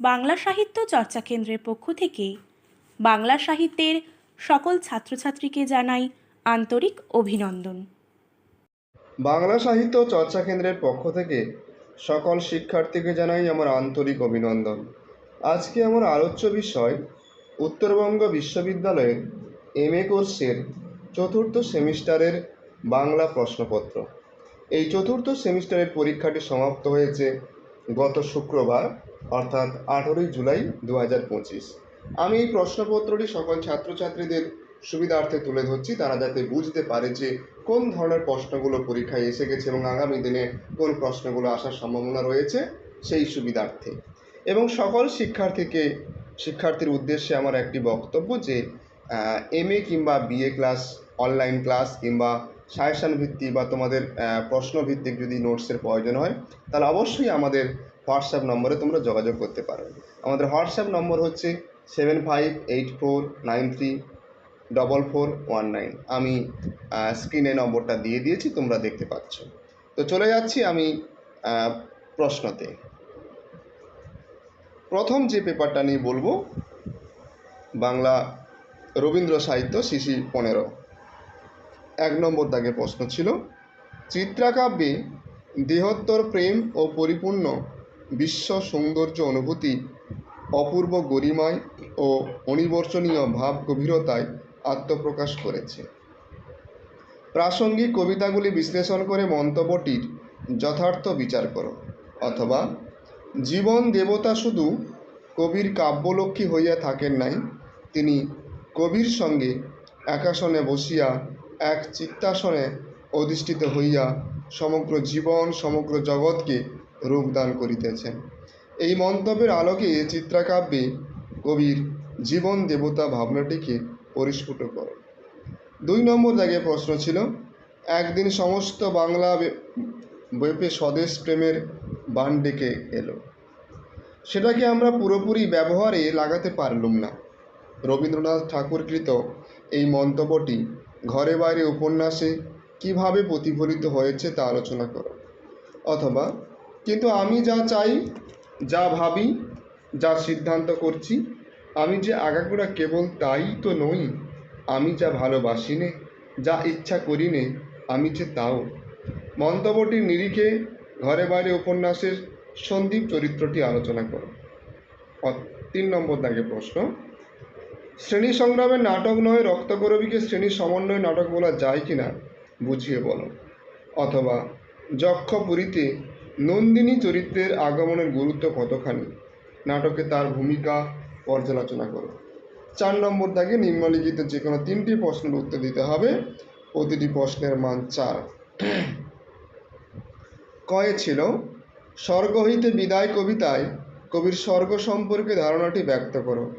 বাংলা সাহিত্য চর্চা কেন্দ্রের পক্ষ থেকে বাংলা সাহিত্যের সকল ছাত্রছাত্রীকে জানাই আন্তরিক অভিনন্দন। বাংলা সাহিত্য চর্চা কেন্দ্রের পক্ষ থেকে সকল শিক্ষার্থীকে জানাই আমার আন্তরিক অভিনন্দন। আজকে আমার আলোচ্য বিষয় উত্তরবঙ্গ বিশ্ববিদ্যালয়ের এম এ কোর্সের চতুর্থ সেমিস্টারের বাংলা প্রশ্নপত্র। এই চতুর্থ সেমিস্টারের পরীক্ষাটি সমাপ্ত হয়েছে গত শুক্রবার অর্থাৎ আঠেরোই জুলাই দু হাজার পঁচিশ। আমি এই প্রশ্নপত্রটি সকল ছাত্রছাত্রীদের সুবিধার্থে তুলে ধরছি। তারা যাতে বুঝতে পারে যে কোন ধরনের প্রশ্নগুলো পরীক্ষায় এসে গেছে এবং আগামী দিনে কোন প্রশ্নগুলো আসার সম্ভাবনা রয়েছে সেই সুবিধার্থে। এবং সকল শিক্ষার্থীকে শিক্ষার্থীর উদ্দেশ্যে আমার একটি বক্তব্য যে এম এ কিংবা বিএ ক্লাস অনলাইন ক্লাস কিংবা সাজেশন ভিত্তি বা তোমাদের আহ, প্রশ্ন ভিত্তিক যদি নোটসের প্রয়োজন হয় তাহলে অবশ্যই আমাদের হোয়াটসঅ্যাপ নম্বরে তোমরা যোগাযোগ করতে পারো। আমাদের হোয়াটসঅ্যাপ নম্বর হচ্ছে seven five eight four nine three double four one nine. আমি স্ক্রিনে নম্বরটা দিয়ে দিয়েছি, তোমরা দেখতে পাচ্ছ। তো চলে যাচ্ছি আমি প্রশ্নতে। প্রথম যে পেপারটা নিয়ে বলব, বাংলা রবীন্দ্র সাহিত্য সিসি পনেরো। এক নম্বর দাগে প্রশ্ন ছিল, চিত্রাকাব্যে দেহোত্তর প্রেম ও পরিপূর্ণ বিশ্ব সৌন্দর্য অনুভূতি, অপূর্ব গরিমায় ও অনিবর্ষণীয় ভাব গভীরতায় আত্মপ্রকাশ করেছে। প্রাসঙ্গিক কবিতাগুলি বিশ্লেষণ করে মন্তব্যটির যথার্থ বিচার করো, অথবা জীবন দেবতা শুধু কবির কাব্যলক্ষ্মী হইয়া থাকেন নাই, তিনি কবির সঙ্গে একাসনে বসিয়া এক চিত্তাসনে অধিষ্ঠিত হইয়া সমগ্র জীবন, সমগ্র জগৎকে রূপদান করিতেছেন। এই মন্তব্যের আলোকে চিত্রাকাব্যে কবির জীবন দেবতা ভাবনাটিকে পরিস্ফুট করো। দুই নম্বর জায়গায় প্রশ্ন ছিল, একদিন সমস্ত বাংলা বে- বেপে স্বদেশ প্রেমের বান ডেকে এলো? সেটাকে আমরা পুরোপুরি ব্যবহারে লাগাতে পারলুম না। রবীন্দ্রনাথ ঠাকুরকৃত এই মন্তব্যটি ঘরে বাইরে উপন্যাসে কীভাবে প্রতিফলিত হয়েছে তা আলোচনা করো। অথবা কিন্তু আমি যা চাই, যা ভাবি, যা সিদ্ধান্ত করছি, আমি যে আগাগোড়া কেবল তাই তো নই, আমি যা ভালোবাসি নে যা ইচ্ছা করি নে আমি যে তাও। মন্তব্যটির নিরিখে ঘরে বাইরে উপন্যাসের সন্দীপ চরিত্রটি আলোচনা করো। তিন নম্বর দাগে প্রশ্ন। শ্রেণি সংগ্রামের নাটক নয় রক্তকরবীকে শ্রেণি সমন্বয় নাটক বলা যায় কি না বুঝিয়ে বলো। অথবা যক্ষপুরীতে নন্দিনী চরিত্রের আগমনের গুরুত্ব কতখানি? নাটকে তার ভূমিকা পর্যালোচনা করো। চার নম্বর দাগে নিম্নলিখিত যে কোনো তিনটি প্রশ্নের উত্তর দিতে হবে। প্রতিটি প্রশ্নের মান চার। কয়ে ছিল, স্বর্গ হইতে বিদায় কবিতায় কবির স্বর্গ সম্পর্কে ধারণাটি ব্যক্ত করো।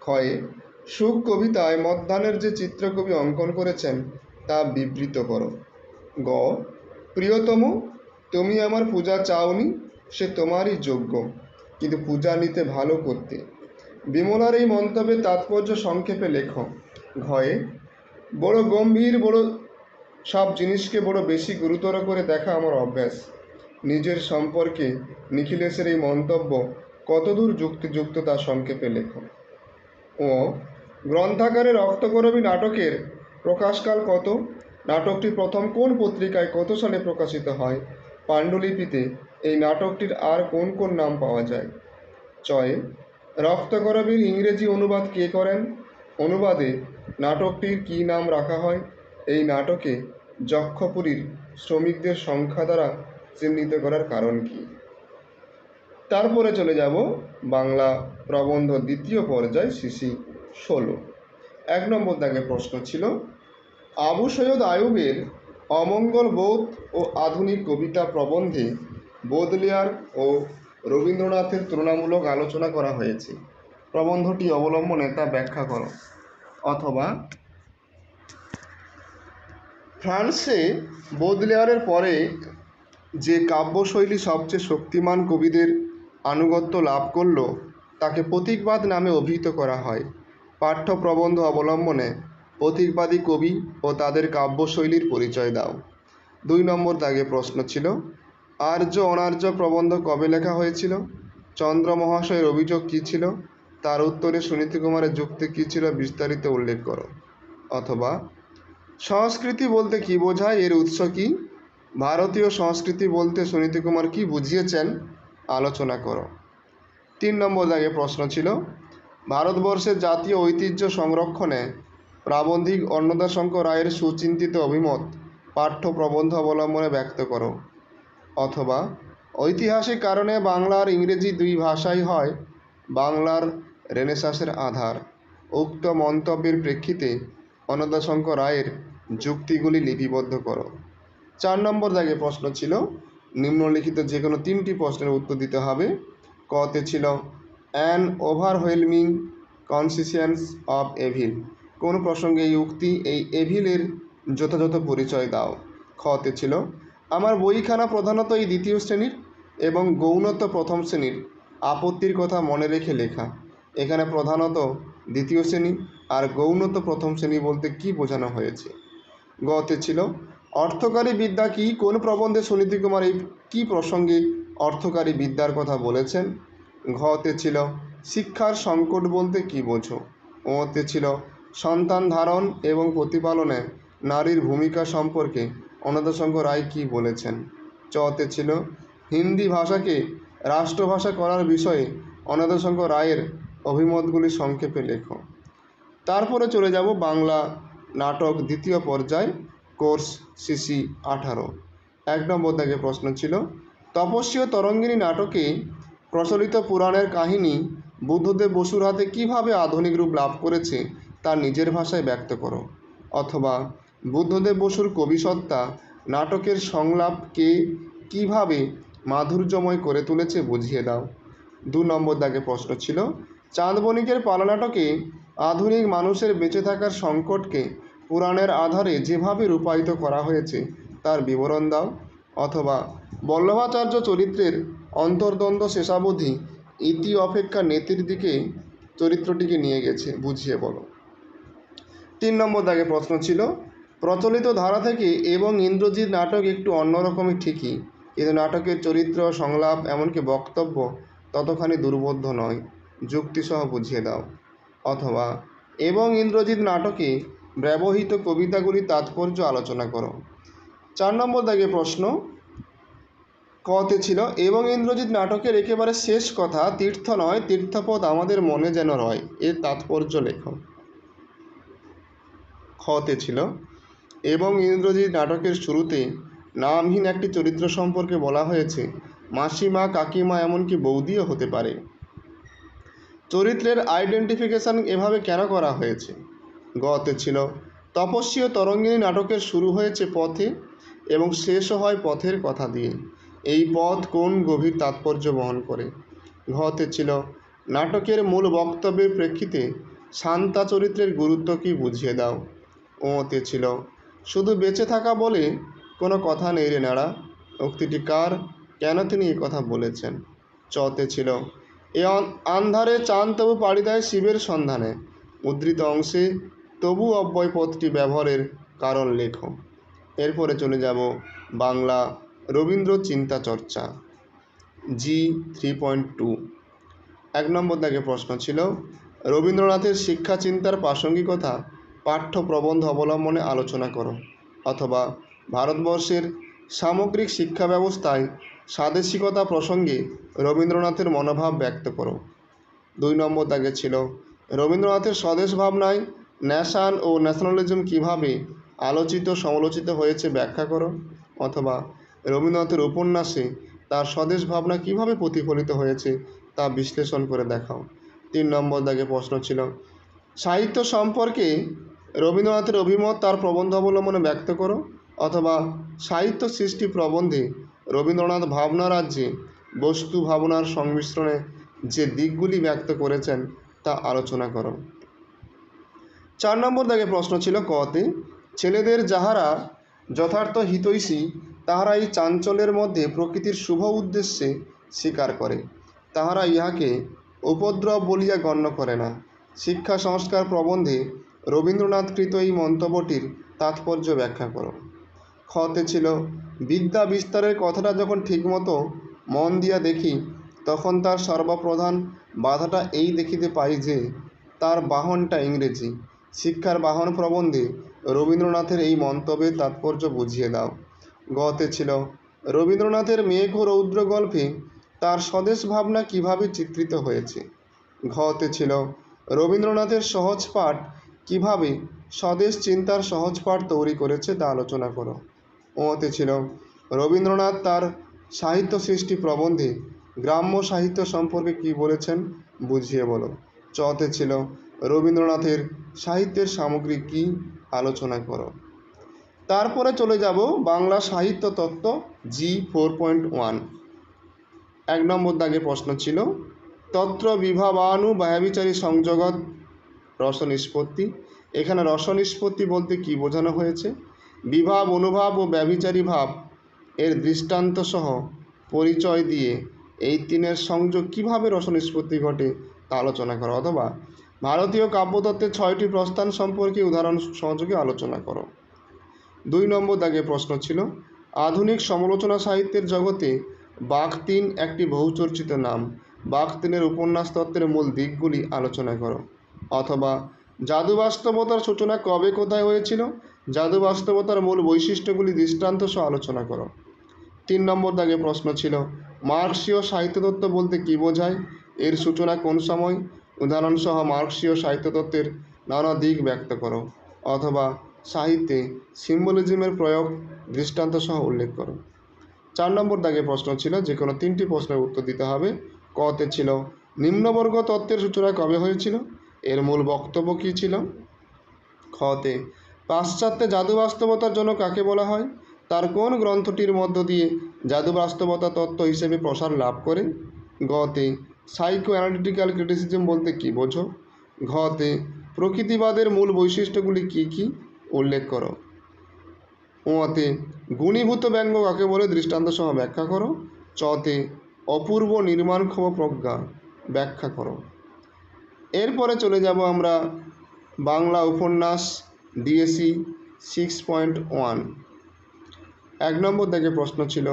ক্ষয়ে, সুখ কবিতায় মধ্যাহ্নের যে চিত্রকবি অঙ্কন করেছেন তা বিবৃত করো। গ, প্রিয়তম তুমি আমার পূজা চাওনি, সে তোমারই যোগ্য। কিন্তু পূজা নিতে ভালো করতে। বিমলার এই মন্তব্যের তাৎপর্য সংক্ষেপে লেখো। ঘয়ে, বড় গম্ভীর, বড় সব জিনিসকে বড় বেশি গুরুতর করে দেখা আমার অভ্যাস। নিজের সম্পর্কে নিখিলেশের এই মন্তব্য কতদূর যুক্তিযুক্ত তা সংক্ষেপে লেখো। ও, গ্রন্থাগারে রক্তকরবী নাটকের প্রকাশকাল কত? নাটকটি প্রথম কোন পত্রিকায় কত সালে প্রকাশিত হয়? পাণ্ডুলিপিতে এই নাটকটির আর কোন কোন নাম পাওয়া যায়? চয়ে রক্তকরবীর ইংরেজি অনুবাদ কে করেন? অনুবাদে নাটকটির কী নাম রাখা হয়? এই নাটকে যক্ষপুরীর শ্রমিকদের সংখ্যা দ্বারা চিহ্নিত করার কারণ কী? তারপরে চলে যাব বাংলা প্রবন্ধ দ্বিতীয় পর্যায় সিসি ষোলো। এক নম্বর দাগে প্রশ্ন ছিল, আবু সৈয়দ আয়ুবের অমঙ্গল বোধ ও আধুনিক কবিতা প্রবন্ধে বোদলিয়ার ও রবীন্দ্রনাথের তুলনামূলক আলোচনা করা হয়েছে। প্রবন্ধটি অবলম্বনে তা ব্যাখ্যা করো। অথবা ফ্রান্সে বোদলেয়ারের পরে যে কাব্যশৈলী সবচেয়ে শক্তিমান কবিদের আনুগত্য লাভ করল, তাকে প্রতীকবাদ নামে অভিহিত করা হয়। পাঠ্য প্রবন্ধ অবলম্বনে প্রতীকবাদী কবি ও তাদের কাব্যশৈলীর পরিচয় দাও। দুই নম্বর দাগে প্রশ্ন ছিল, আর্য অনার্য প্রবন্ধ কবে লেখা হয়েছিল? চন্দ্র মহাশয়ের অভিযোগ কী ছিল? তার উত্তরে সুনীতি কুমারের যুক্তি কী ছিল বিস্তারিত উল্লেখ করো। অথবা, সংস্কৃতি বলতে কী বোঝায়? এর উৎস কি? ভারতীয় সংস্কৃতি বলতে সুনীতি কুমার কী বুঝিয়েছেন? আলোচনা করো। তিন নম্বর দাগে প্রশ্ন ছিল, ভারতবর্ষের জাতীয় ঐতিহ্য সংরক্ষণে প্রাবন্ধিক অন্নদাশঙ্কর রায়ের সুচিন্তিত অভিমত পাঠ্য প্রবন্ধ অবলম্বনে ব্যক্ত করো। অথবা, ঐতিহাসিক কারণে বাংলার ইংরেজি দুই ভাষাই হয় বাংলার রেনেসাসের আধার। উক্ত মন্তব্যের প্রেক্ষিতে অন্নদাশঙ্কর রায়ের যুক্তিগুলি লিপিবদ্ধ করো। চার নম্বর দাগে প্রশ্ন ছিল, নিম্নলিখিত যে কোনো তিনটি প্রশ্নের উত্তর দিতে হবে। কতে ছিল an overwhelming conscience of evil কোন প্রসঙ্গে এই উক্তি এই এভিলের যথাযথ পরিচয় দাও। খতে ছিল, আমার বইখানা প্রধানত এই দ্বিতীয় শ্রেণির এবং গৌণত্ব প্রথম শ্রেণির আপত্তির কথা মনে রেখে লেখা। এখানে প্রধানত দ্বিতীয় শ্রেণি আর গৌণত্ব প্রথম শ্রেণি বলতে কি বোঝানো হয়েছে? গতে ছিল, অর্থকারী বিদ্যা কি, কোন প্রবন্ধে সুনীতি কুমার এই কী প্রসঙ্গে অর্থকারী বিদ্যার কথা বলেছেন? ঘতে ছিল, শিক্ষার সংকট বলতে কি বোঝো? ওতে ছিল সন্তান ধারণ এবং প্রতিপালনে নারীর ভূমিকা সম্পর্কে অনাথশঙ্কর রায় কী বলেছেন? চতে ছিল, হিন্দি ভাষাকে রাষ্ট্রভাষা করার বিষয়ে অনাথশঙ্কর রায়ের অভিমতগুলি সংক্ষেপে লেখো। তারপরে চলে যাব বাংলা নাটক দ্বিতীয় পর্যায়, কোর্স সিসি আঠারো। এক নম্বর থেকে প্রশ্ন ছিল, তপস্বী তরঙ্গিনী নাটকে প্রচলিত পুরাণের কাহিনী বুদ্ধদেব বসুর হাতে কীভাবে আধুনিক রূপ লাভ করেছে তা নিজের ভাষায় ব্যক্ত করো। অথবা বুদ্ধদেব বসুর কবিসত্তা নাটকের সংলাপকে কীভাবে মাধুর্যময় করে তুলেছে বুঝিয়ে দাও। দু নম্বর দাগে প্রশ্ন ছিল, চাঁদ বণিকের পালানাটকে আধুনিক মানুষের বেঁচে থাকার সংকটকে পুরাণের আধারে যেভাবে রূপায়িত করা হয়েছে তার বিবরণ দাও। অথবা বল্লভাচার্য চরিত্রের অন্তর্দ্বন্দ্ব শেষাবধি ইতি অপেক্ষা নেতির দিকে চরিত্রটিকে নিয়ে গেছে, বুঝিয়ে বলো। তিন নম্বর দাগে প্রশ্ন ছিল, প্রচলিত ধারা থেকে এবং ইন্দ্রজিৎ নাটক একটু অন্যরকমই ঠিকই, কিন্তু নাটকের চরিত্র, সংলাপ, এমনকি বক্তব্য ততখানি দুর্বোধ্য নয়। যুক্তিসহ বুঝিয়ে দাও। অথবা, এবং ইন্দ্রজিৎ নাটকে ব্যবহৃত কবিতাগুলির তাৎপর্য আলোচনা করো। চার নম্বর দাগে প্রশ্ন, কতে ছিল, এবং ইন্দ্রজিৎ নাটকের একেবারে শেষ কথা, তীর্থ নয়, তীর্থপদ আমাদের মনে যেন রয়, এর তাৎপর্য লেখো। খতে ছিল এবং ইন্দ্রজিৎ নাটকের শুরুতে নামহীন একটি চরিত্র সম্পর্কে বলা হয়েছে, মাসিমা, কাকিমা এমনকি বৌদিও হতে পারে। চরিত্রের আইডেন্টিফিকেশন এভাবে কেন করা হয়েছে? গতে ছিল। তপস্বী ও তরঙ্গিনী নাটকের শুরু হয়েছে পথে এবং শেষও হয় পথের কথা দিয়ে। এই পথ কোন গভীর তাৎপর্য বহন করে? ঘতে ছিল। নাটকের মূল বক্তব্যের প্রেক্ষিতে শান্তা চরিত্রের গুরুত্ব কি বুঝিয়ে দাও? ওতে ছিল। শুধু বেঁচে থাকা বলে কোনো কথা নেই রে নাড়া। উক্তিটি কার? কেন তিনি এ কথা বলেছেন? চতে ছিল। এ আন্ধারে চাঁদ তবু পাড়ি দেয় শিবের সন্ধানে। উদ্ধৃত অংশে, তবু অব্যয় পথটি ব্যবহারের কারণ লেখো। এরপরে চলে যাব বাংলা রবীন্দ্র চিন্তা চর্চা। G three point two. এক নম্বর দাগে প্রশ্ন ছিল, রবীন্দ্রনাথের শিক্ষা চিন্তার প্রাসঙ্গিকতা পাঠ্য প্রবন্ধ অবলম্বনে আলোচনা করো, অথবা ভারতবর্ষের সামগ্রিক শিক্ষা ব্যবস্থায় স্বাদেশিকতা প্রসঙ্গে রবীন্দ্রনাথের মনোভাব ব্যক্ত করো। দুই নম্বর দাগে ছিল, রবীন্দ্রনাথের স্বদেশ ভাবনায় ন্যাশন ও ন্যাশনালিজম কীভাবে আলোচিত সমালোচিত হয়েছে ব্যাখ্যা করো, অথবা রবীন্দ্রনাথের উপন্যাসে তার স্বদেশ ভাবনা কীভাবে প্রতিফলিত হয়েছে তা বিশ্লেষণ করে দেখাও। তিন নম্বর দাগে প্রশ্ন ছিল, সাহিত্য সম্পর্কে রবীন্দ্রনাথের অভিমত তার প্রবন্ধ অবলম্বনে ব্যক্ত করো অথবা সাহিত্য সৃষ্টি প্রবন্ধে রবীন্দ্রনাথ ভাবনা রাজ্যে বস্তু ভাবনার সংমিশ্রণে যে দিকগুলি ব্যক্ত করেছেন তা আলোচনা করো। চার নম্বর দাগে প্রশ্ন ছিল কতে, ছেলেদের যাহারা যথার্থ হিতৈষী, তাহারা এই চাঞ্চল্যের মধ্যে প্রকৃতির শুভ উদ্দেশ্যে স্বীকার করে। তাহারা ইহাকে উপদ্রব বলিয়া গণ্য করে না। শিক্ষা সংস্কার প্রবন্ধে রবীন্দ্রনাথকৃত এই মন্তব্যটির তাৎপর্য ব্যাখ্যা করো। খতে ছিল, বিদ্যা বিস্তারের কথাটা যখন ঠিকমতো মন দিয়া দেখি, তখন তার সর্বপ্রধান বাধাটা এই দেখিতে পাই যে, তার বাহনটা ইংরেজি। শিক্ষার বাহন প্রবন্ধে রবীন্দ্রনাথের এই মন্তব্যের তাৎপর্য বুঝিয়ে দাও। গতে ছিল, রবীন্দ্রনাথের মেঘ ও রৌদ্র গল্পে তার স্বদেশ ভাবনা কীভাবে চিত্রিত হয়েছে? ঘতে ছিল, রবীন্দ্রনাথের সহজ পাঠ কীভাবে স্বদেশ চিন্তার সহজপাঠ তৈরি করেছে তা আলোচনা করো। ওতে ছিল, রবীন্দ্রনাথ তার সাহিত্য সৃষ্টি প্রবন্ধে গ্রাম্য সাহিত্য সম্পর্কে কি বলেছেন বুঝিয়ে বলো। চতে ছিল, রবীন্দ্রনাথের সাহিত্যের সামগ্রী কি আলোচনা করো। তারপরে চলে যাব বাংলা সাহিত্য তত্ত্ব জি ফোর পয়েন্ট ওয়ান। এক নম্বর দাগে প্রশ্ন ছিল তত্র বিভাবানু ব্যয়বিচারী সংযোগত রস নিষ্পত্তি এখানে রস নিষ্পত্তি বলতে কি বোঝানো হয়েছে? বিভাব, অনুভাব ও ব্যভিচারী ভাব এর দৃষ্টান্ত সহ পরিচয় দিয়ে এই তিনের সংযোগ কীভাবে রস নিষ্পত্তি ঘটে তা আলোচনা করো। অথবা ভারতীয় কাব্যতত্ত্বের ছয়টি প্রস্থান সম্পর্কে উদাহরণ সহযোগে আলোচনা করো। দুই নম্বর দাগে প্রশ্ন ছিল, আধুনিক সমালোচনা সাহিত্যের জগতে বাঘতিন একটি বহুচর্চিত নাম। বাঘতিনের উপন্যাস তত্ত্বের মূল দিকগুলি আলোচনা করো। অথবা জাদু বাস্তবতার সূচনা কবে কোথায় হয়েছিল? জাদু বাস্তবতার মূল বৈশিষ্ট্যগুলি দৃষ্টান্ত সহ আলোচনা করো। তিন নম্বর দাগে প্রশ্ন ছিল, মার্কসীয় সাহিত্যতত্ত্ব বলতে কী বোঝায়? এর সূচনা কোন সময়? উদাহরণসহ মার্কসীয় সাহিত্যতত্ত্বের নানা দিক ব্যক্ত করো, অথবা সাহিত্যে সিম্বলিজমের প্রয়োগ দৃষ্টান্ত সহ উল্লেখ করো। চার নম্বর দাগে প্রশ্ন ছিল যে কোনো তিনটি প্রশ্নের উত্তর দিতে হবে। কতে ছিল, নিম্নবর্গ তত্ত্বের সূচনা কবে হয়েছিল? এর মূল বক্তব্য কী ছিল? খতে পাশ্চাত্যে জাদু বাস্তবতার জন্য কাকে বলা হয়? তার কোন গ্রন্থটির মধ্য দিয়ে জাদু বাস্তবতা তত্ত্ব হিসেবে প্রসার লাভ করে? গতে সাইকো অ্যানালিটিক্যাল ক্রিটিসিজম বলতে কী বোঝো? ঘতে প্রকৃতিবাদের মূল বৈশিষ্ট্যগুলি কী কী? উল্লেখ করো। ওতে গুণীভূত ব্যঙ্গ কাকে বলে? দৃষ্টান্ত সহ ব্যাখ্যা করো। চতে অপূর্ব নির্মাণক্ষম প্রজ্ঞা ব্যাখ্যা করো। এরপরে চলে যাব আমরা বাংলা উপন্যাস ডিএসি সিক্স পয়েন্ট ওয়ান এক নম্বর থেকে প্রশ্ন ছিল,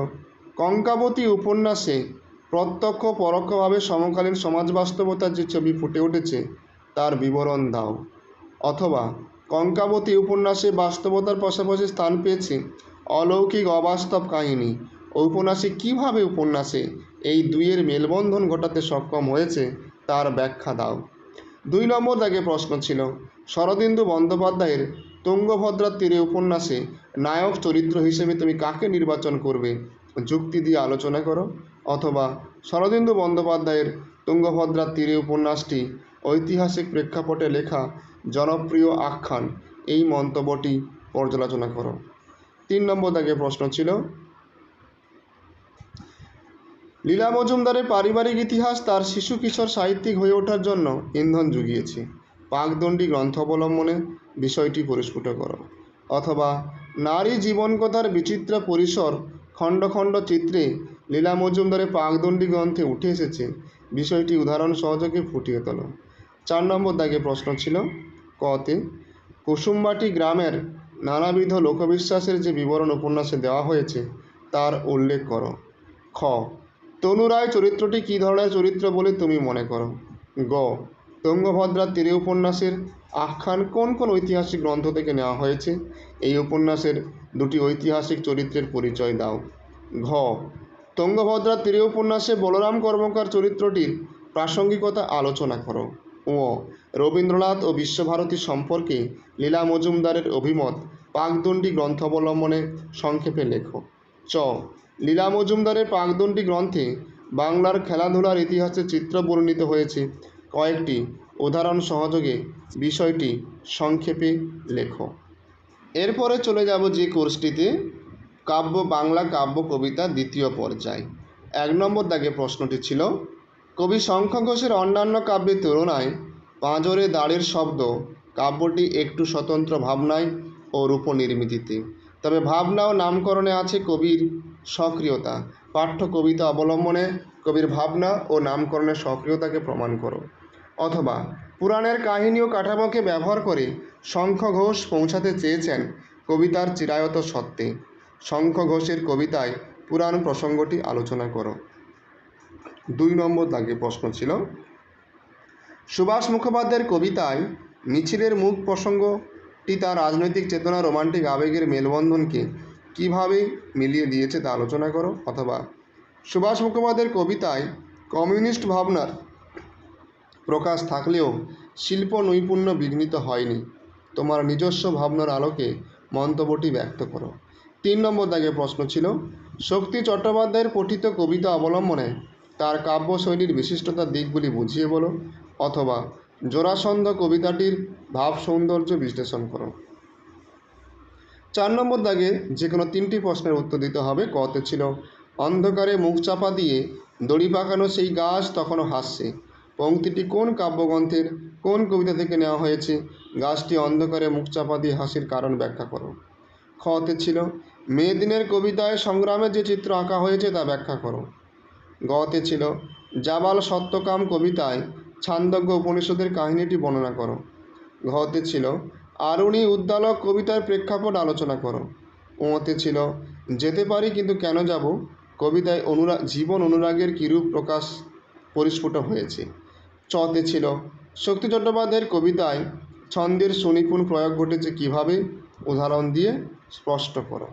কঙ্কাবতী উপন্যাসে প্রত্যক্ষ পরোক্ষভাবে সমকালীন সমাজ বাস্তবতার যে ছবি ফুটে উঠেছে, তার বিবরণ দাও। অথবা, কঙ্কাবতী উপন্যাসে বাস্তবতার পাশাপাশি স্থান পেয়েছে অলৌকিক অবাস্তব কাহিনী। ঔপন্যাসিক কীভাবে উপন্যাসে এই দুইয়ের মেলবন্ধন ঘটাতে সক্ষম হয়েছে, তার ব্যাখ্যা দাও। দুই নম্বর দাগে প্রশ্ন ছিল, শরদিন্দু বন্দ্যোপাধ্যায়ের তুঙ্গভদ্রার তীরে উপন্যাসে নায়ক চরিত্র হিসেবে তুমি কাকে নির্বাচন করবে? যুক্তি দিয়ে আলোচনা করো। অথবা, শরদিন্দু বন্দ্যোপাধ্যায়ের তুঙ্গভদ্রার তীরে উপন্যাসটি ঐতিহাসিক প্রেক্ষাপটে লেখা জনপ্রিয় আখ্যান, এই মন্তব্যটি পর্যালোচনা করো। তিন নম্বর দাগে প্রশ্ন ছিল লীলা মজুমদারের পারিবারিক ইতিহাস তার শিশু কিশোর সাহিত্যিক হয়ে ওঠার জন্য ইন্ধন জুগিয়েছে। পাকদণ্ডী গ্রন্থ অবলম্বনে বিষয়টি পরিস্ফুট করো অথবা নারী জীবনকথার বিচিত্র পরিসর, খণ্ড খণ্ড চিত্রে লীলা মজুমদারের পাকদণ্ডী গ্রন্থে উঠে এসেছে। বিষয়টি উদাহরণ সহযোগে ফুটিয়ে তোলো। চার নম্বর দাগে প্রশ্ন ছিল, কতে কুসুমবাটি গ্রামের নানাবিধ লোকবিশ্বাসের যে বিবরণ উপন্যাসে দেওয়া হয়েছে, তার উল্লেখ করো। খ তনু রায় চরিত্রটি কী ধরনের চরিত্র বলে তুমি মনে করো? গ তুঙ্গভদ্রার তীরে উপন্যাসের আখ্যান কোন কোন ঐতিহাসিক গ্রন্থ থেকে নেওয়া হয়েছে? এই উপন্যাসের দুটি ঐতিহাসিক চরিত্রের পরিচয় দাও। ঘ তুঙ্গভদ্রার তীরে উপন্যাসে বলরাম কর্মকার চরিত্রটির প্রাসঙ্গিকতা আলোচনা করো। ও রবীন্দ্রনাথ ও বিশ্বভারতী সম্পর্কে লীলা মজুমদারের অভিমত পাকদণ্ডী গ্রন্থ অবলম্বনে সংক্ষেপে লেখো। চ লীলা মজুমদারের পাকদণ্ডী গ্রন্থে বাংলার খেলাধুলার ইতিহাসে চিত্র বর্ণিত হয়েছে। কয়েকটি উদাহরণ সহযোগে বিষয়টি সংক্ষেপে লেখো। এরপরে চলে যাব যে কোর্সটিতে কাব্য বাংলা কাব্য কবিতা দ্বিতীয় পর্যায়। এক নম্বর দাগে প্রশ্নটি ছিল, কবি শঙ্খ ঘোষের অন্যান্য কাব্যের তুলনায় পাঁজরে দাঁড়ের শব্দ কাব্যটি একটু স্বতন্ত্র ভাবনায় ও রূপনির্মিতিতে। তবে ভাবনা ও নামকরণে আছে কবির সক্রিয়তা। পাঠ্য কবিতা অবলম্বনে কবির ভাবনা ও নামকরণের সক্রিয়তাকে প্রমাণ করো। অথবা পুরাণের কাহিনী ও কাঠামোকে ব্যবহার করে শঙ্খ ঘোষ পৌঁছাতে চেয়েছেন কবিতার চিরায়ত সত্ত্বে শঙ্খ ঘোষের কবিতায় পুরাণ প্রসঙ্গটি আলোচনা করো। দুই নম্বর দাগে প্রশ্ন ছিল, সুভাষ মুখোপাধ্যায়ের কবিতায় মিছিলের মুখ প্রসঙ্গটি তার রাজনৈতিক চেতনা, রোমান্টিক আবেগের মেলবন্ধনকে কীভাবে মিলিয়ে দিয়েছে তা আলোচনা করো, অথবা সুভাষ মুখোপাধ্যায়ের কবিতায় কমিউনিস্ট ভাবনার প্রকাশ থাকলেও শিল্প নৈপুণ্য বিঘ্নিত হয়নি। তোমার নিজস্ব ভাবনার আলোকে মন্তব্যটি ব্যক্ত করো। তিন নম্বর দাগে প্রশ্ন ছিল, শক্তি চট্টোপাধ্যায়ের পঠিত কবিতা অবলম্বনে তার কাব্যশৈলীর বিশিষ্টতার দিকগুলি বুঝিয়ে বলো, অথবা জোড়াসন্ধ কবিতাটির ভাব সৌন্দর্য বিশ্লেষণ করো। চার নম্বর দাগে যে কোনো তিনটি প্রশ্নের উত্তর দিতে হবে। কতে ছিল, অন্ধকারে মুখ চাপা দিয়ে দড়ি পাকানো সেই গাছ তখনও হাসছে। পংক্তিটি কোন কাব্যগ্রন্থের, কোন কবিতা থেকে নেওয়া হয়েছে? গাছটি অন্ধকারে মুখ চাপা দিয়ে হাসির কারণ ব্যাখ্যা করো। খতে ছিল মে দিনের কবিতায় সংগ্রামের যে চিত্র আঁকা হয়েছে তা ব্যাখ্যা করো। গতে ছিল, জাবাল সত্যকাম কবিতায় ছান্দজ্ঞ উপনিষদের কাহিনীটি বর্ণনা করো। ঘতে ছিল আরুণী উদ্দালক কবিতার প্রেক্ষাপট আলোচনা করো। ওতে ছিল, যেতে পারি, কিন্তু কেন যাব? কবিতায় অনুরাগ জীবন অনুরাগের কিরূপ প্রকাশ পরিস্ফুট হয়েছে। চতে ছিল, শক্তি চট্টোপাধ্যায়ের কবিতায় ছন্দের সুনিপুণ প্রয়োগ ঘটেছে কীভাবে? উদাহরণ দিয়ে স্পষ্ট করো।